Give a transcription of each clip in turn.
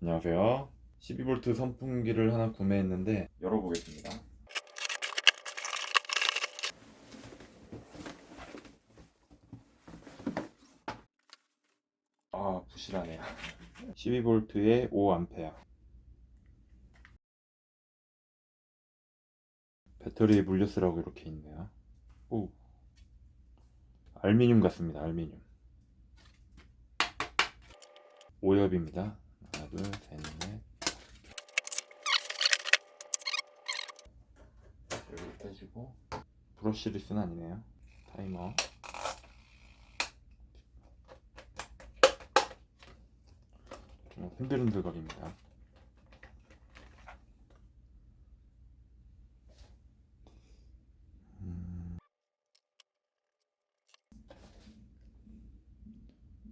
안녕하세요. 12V 선풍기를 하나 구매했는데 열어보겠습니다. 아 부실하네요. 12V에 5A. 배터리에 물려 쓰라고 이렇게 있네요. 오. 알미늄 같습니다. 알미늄. 5엽입니다. 하나, 둘, 셋, 넷. 여기 빼주고 브러쉬 리스는 아니네요. 타이머. 좀 흔들흔들거립니다. 음.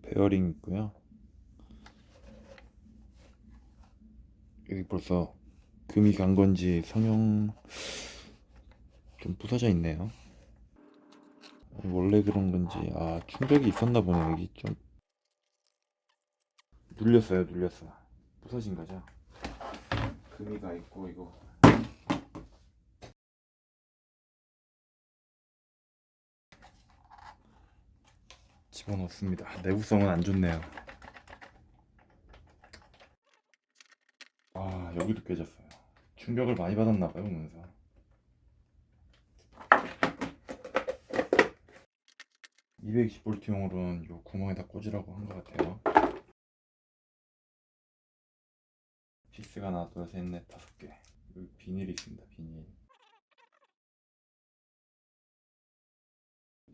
베어링 있고요. 여기 벌써 금이 간 건지 성형 좀 부서져 있네요. 원래 그런 건지 아 충격이 있었나 보네 여기 좀 눌렸어요 눌렸어 부서진 거죠. 금이 가 있고 이거 집어넣습니다. 내구성은 안 좋네요. 아 여기도 깨졌어요. 충격을 많이 받았나 봐요 오면서. (220V) 용으로는 요 구멍에다 꽂으라고 한 것 같아요. 피스가 하나 둘셋넷 다섯 개. 여기 비닐이 있습니다. 비닐.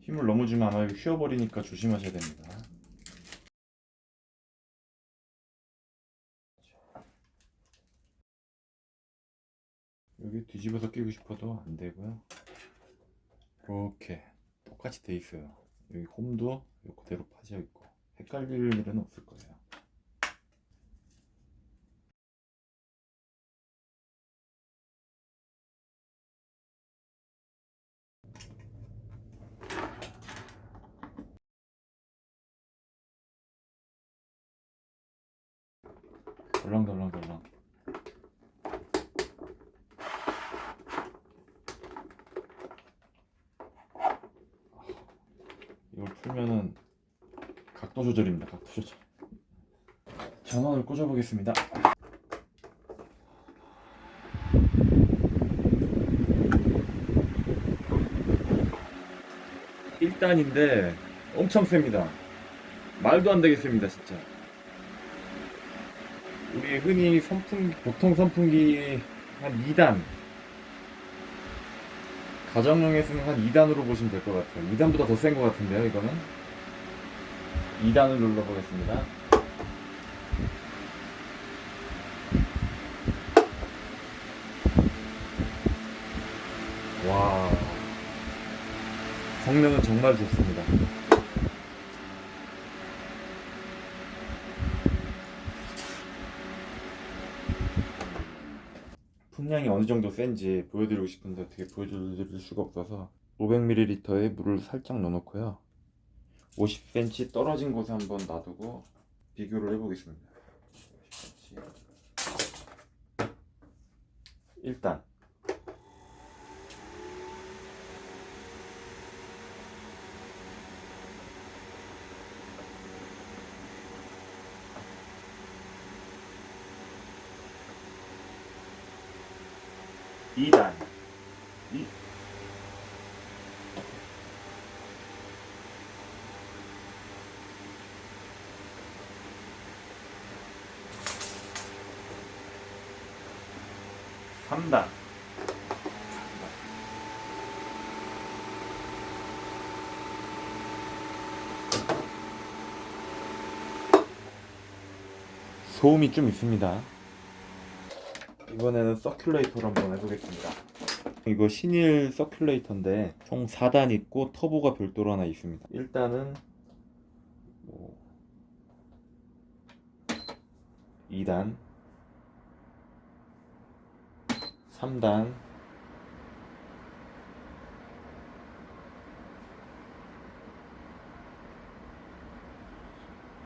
힘을 너무 주면 아마 휘어버리니까 조심하셔야 됩니다. 여기 뒤집어서 끼고 싶어도 안 되고요. 이렇게 똑같이 돼 있어요. 여기 홈도 요 그대로 파져 있고 헷갈릴 일은 없을 거예요. 덜렁덜렁덜렁. 이걸 풀면은 각도 조절입니다. 각도 조절. 전원을 꽂아보겠습니다. 일단인데 엄청 셉니다. 말도 안 되겠습니다, 진짜. 우리 흔히 선풍기, 보통 선풍기 한 2단. 가정용에 쓰는 한 2단으로 보시면 될 것 같아요. 2단보다 더 센 것 같은데요, 이거는. 2단을 눌러보겠습니다. 와. 성능은 정말 좋습니다. 풍량이 어느 정도 센지 보여드리고 싶은데 어떻게 보여드릴 수가 없어서 500ml에 물을 살짝 넣어놓고요 50cm 떨어진 곳에 한번 놔두고 비교를 해보겠습니다 50cm. 일단 이단 이... 삼단. 소음이 좀 있습니다. 이번에는 서큘레이터를 한번 해보겠습니다. 이거 신일 서큘레이터인데 총 4단 있고 터보가 별도로 하나 있습니다. 1단은 뭐 2단 3단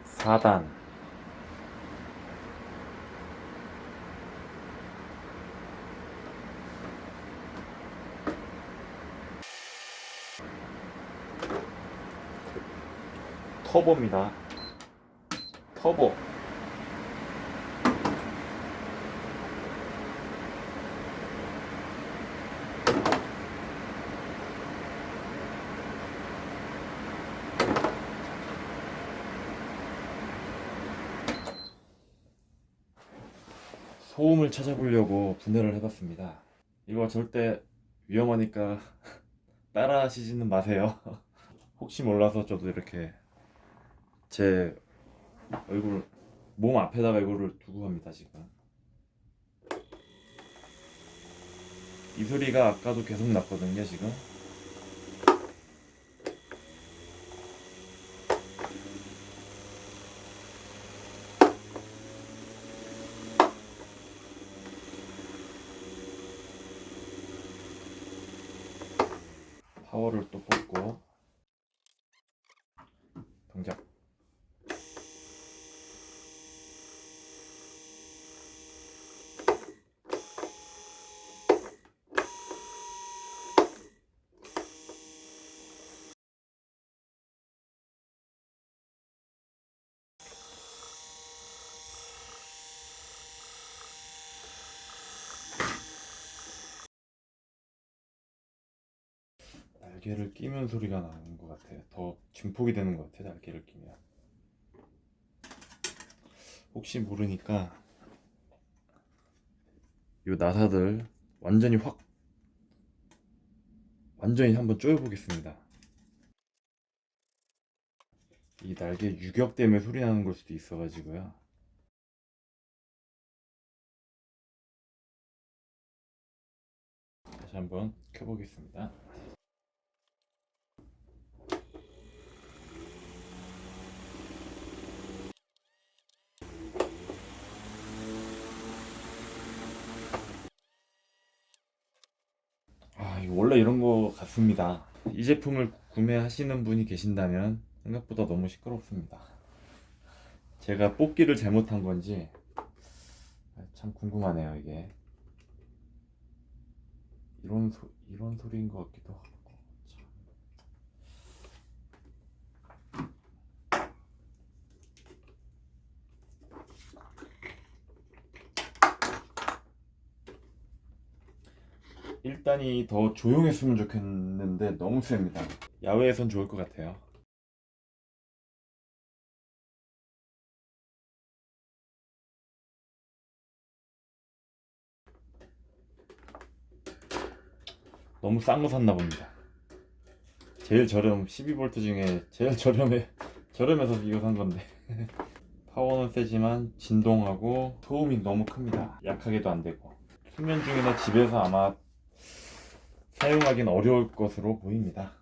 4단 터보입니다. 터보. 소음을 찾아보려고 분해를 해봤습니다. 이거 절대 위험하니까 따라 하시지는 마세요. 혹시 몰라서 저도 이렇게 제 얼굴 몸 앞에다가 이거를 두고 갑니다 지금. 이 소리가 아까도 계속 났거든요 지금. 파워를 또 뽑고 동작 날개를 끼면 소리가 나는 것 같아요. 더 증폭이 되는 것 같아요. 날개를 끼면. 혹시 모르니까 요 나사들 완전히 확 완전히 한번 쪼여보겠습니다. 이 날개 유격 때문에 소리 나는 걸 수도 있어가지고요. 다시 한번 켜보겠습니다. 같습니다. 이 제품을 구매하시는 분이 계신다면 생각보다 너무 시끄럽습니다. 제가 뽑기를 잘못한 건지 아, 참 궁금하네요, 이게. 이런 소, 이런 소리인 것 같기도 하고. 참. 일단이 더 조용했으면 좋겠는데 너무 셉니다. 야외에선 좋을 것 같아요. 너무 싼 거 샀나 봅니다. 제일 저렴 12V 중에 제일 저렴해 저렴해서 이거 산 건데 파워는 세지만 진동하고 소음이 너무 큽니다. 약하게도 안 되고 수면 중이나 집에서 아마 사용하기는 어려울 것으로 보입니다.